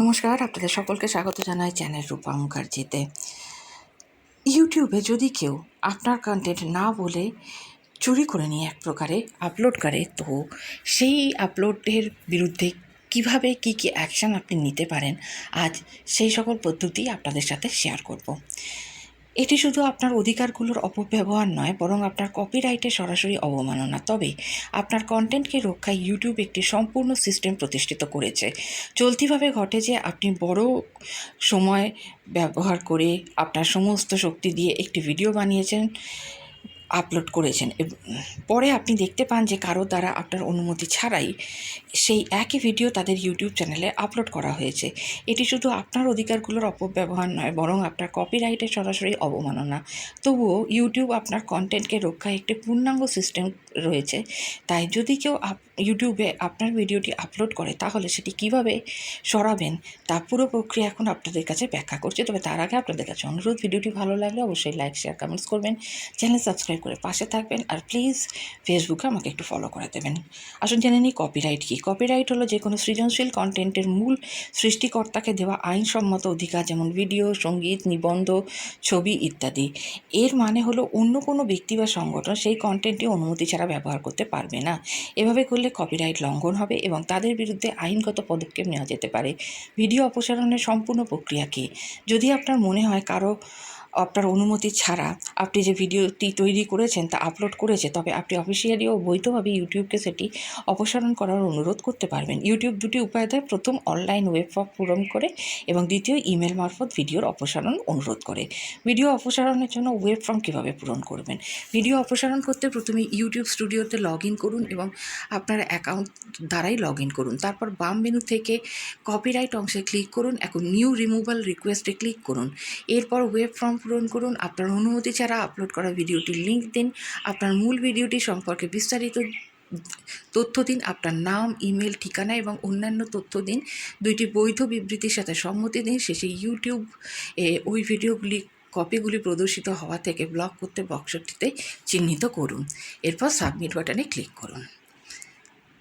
নমস্কার, আপনাদের সকলকে স্বাগত জানাই চ্যানেল রূপা মুখার্জিতে। ইউটিউবে যদি কেউ আপনার কন্টেন্ট না বলে চুরি করে নিয়ে এক প্রকারে আপলোড করে, তো সেই আপলোডের বিরুদ্ধে কীভাবে কি কি অ্যাকশান আপনি নিতে পারেন, আজ সেই সকল পদ্ধতি আপনাদের সাথে শেয়ার করব। এটি শুধু আপনার অধিকারগুলোর অপব্যবহার নয়, বরং আপনার কপিরাইটে সরাসরি অবমাননা। তবে আপনার কন্টেন্টকে রক্ষায় ইউটিউব একটি সম্পূর্ণ সিস্টেম প্রতিষ্ঠিত করেছে। চলতিভাবে ঘটে যে আপনি বড় সময় ব্যবহার করে আপনার সমস্ত শক্তি দিয়ে একটি ভিডিও বানিয়েছেন আপলোড করেছেন। পরে আপনি দেখতে পান যে কারও দ্বারা আপনার অনুমতি ছাড়াই সেই একই ভিডিও তাদের ইউটিউব চ্যানেলে আপলোড করা হয়েছে। এটি শুধু আপনার অধিকারগুলোর অপব্যবহার নয়, বরং আপনার কপিরাইটের সরাসরি অবমাননা। তবুও ইউটিউব আপনার কন্টেন্টকে রক্ষায় একটি পূর্ণাঙ্গ সিস্টেম রয়েছে। তাই যদি কেউ ইউটিউবে আপনার ভিডিওটি আপলোড করে, তাহলে সেটি কীভাবে সরাবেন, তা পুরো প্রক্রিয়া এখন আপনাদের কাছে ব্যাখ্যা করছি। তবে তার আগে আপনাদের কাছে অনুরোধ ভিডিওটি ভালো লাগলে অবশ্যই লাইক শেয়ার কমেন্টস করবেন। চ্যানেল সাবস্ক্রাইব করে পাশে থাকবেন আর প্লিজ ফেসবুকে আমাকে একটু ফলো করে দেবেন। আসুন জেনে নিই কপিরাইট কী। কপিরাইট হলো যে কোনো সৃজনশীল কন্টেন্টের মূল সৃষ্টিকর্তাকে দেওয়া আইনসম্মত অধিকার, যেমন ভিডিও সংগীত, নিবন্ধ, ছবি ইত্যাদি। এর মানে হলো অন্য কোনো ব্যক্তি বা সংগঠন সেই কন্টেন্টটি অনুমতি ছাড়া ব্যবহার করতে পারবে না। এভাবে করলে কপিরাইট লঙ্ঘন হবে এবং তাদের বিরুদ্ধে আইনগত পদক্ষেপ নেওয়া যেতে পারে। ভিডিও অপসারণের সম্পূর্ণ প্রক্রিয়া কী? যদি আপনার মনে হয় কারও আপনার অনুমতি ছাড়া আপনি যে ভিডিওটি তৈরি করেছেন, তা আপলোড করেছে, তবে আপনি অফিসিয়ালি ও বৈধভাবে ইউটিউবকে সেটি অপসারণ করার অনুরোধ করতে পারবেন। ইউটিউব দুটি উপায় দেয়, প্রথম অনলাইন ওয়েব ফর্ম পূরণ করে এবং দ্বিতীয় ইমেল মারফত ভিডিওর অপসারণ অনুরোধ করে। ভিডিও অপসারণের জন্য ওয়েব ফর্ম কীভাবে পূরণ করবেন? ভিডিও অপসারণ করতে প্রথমে ইউটিউব স্টুডিওতে লগ ইন করুন এবং আপনার অ্যাকাউন্ট দ্বারাই লগ ইন করুন। তারপর বাম মেনু থেকে কপিরাইট অংশে ক্লিক করুন, এখন নিউ রিমুভাল রিকোয়েস্টে ক্লিক করুন। এরপর ওয়েব ফর্ম পূরণ করুন। আপনার অনুমতি ছাড়া আপলোড করা ভিডিওটির লিঙ্ক দিন। আপনার মূল ভিডিওটি সম্পর্কে বিস্তারিত তথ্য দিন। আপনার নাম ইমেল ঠিকানা এবং অন্যান্য তথ্য দিন। দুইটি বৈধ বিবৃতির সাথে সম্মতি দিন। শেষে ইউটিউব এ, ওই ভিডিওগুলি কপিগুলি প্রদর্শিত হওয়া থেকে ব্লক করতে বক্সটিতে চিহ্নিত করুন। এরপর সাবমিট বাটনে ক্লিক করুন।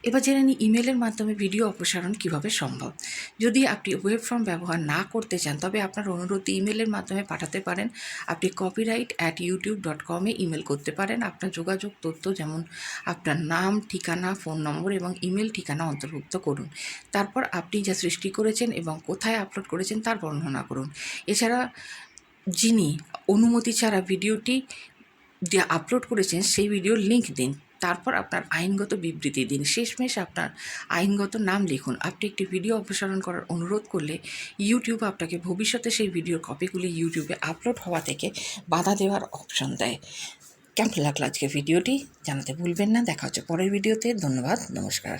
এবার জেনে নিই ইমেলের মাধ্যমে ভিডিও অপসারণ কীভাবে সম্ভব। যদি আপনি ওয়েব ফর্ম ব্যবহার না করতে চান, তবে আপনার অনুরোধ ইমেলের মাধ্যমে পাঠাতে পারেন। আপনি কপিরাইট অ্যাট ইউটিউব ডট কমে ইমেল করতে পারেন। আপনার যোগাযোগ তথ্য যেমন আপনার নাম, ঠিকানা ফোন নম্বর এবং ইমেল ঠিকানা অন্তর্ভুক্ত করুন। তারপর আপনি যা সৃষ্টি করেছেন এবং কোথায় আপলোড করেছেন তার বর্ণনা করুন। এছাড়া যিনি অনুমতি ছাড়া ভিডিওটি আপলোড করেছেন, সেই ভিডিওর লিংক দিন। তারপর আপনার আইনগত বিবৃতি দিন। শেষমেশ আপনার আইনগত নাম লিখুন। আপনি একটি ভিডিও অপসারণ করার অনুরোধ করলে ইউটিউব আপনাকে ভবিষ্যতে সেই ভিডিওর কপিগুলি ইউটিউবে আপলোড হওয়া থেকে বাধা দেওয়ার অপশন দেয়। কেমন লাগল আজকে ভিডিওটি? জানাতে ভুলবেন না। দেখা হচ্ছে পরের ভিডিওতে। ধন্যবাদ। নমস্কার।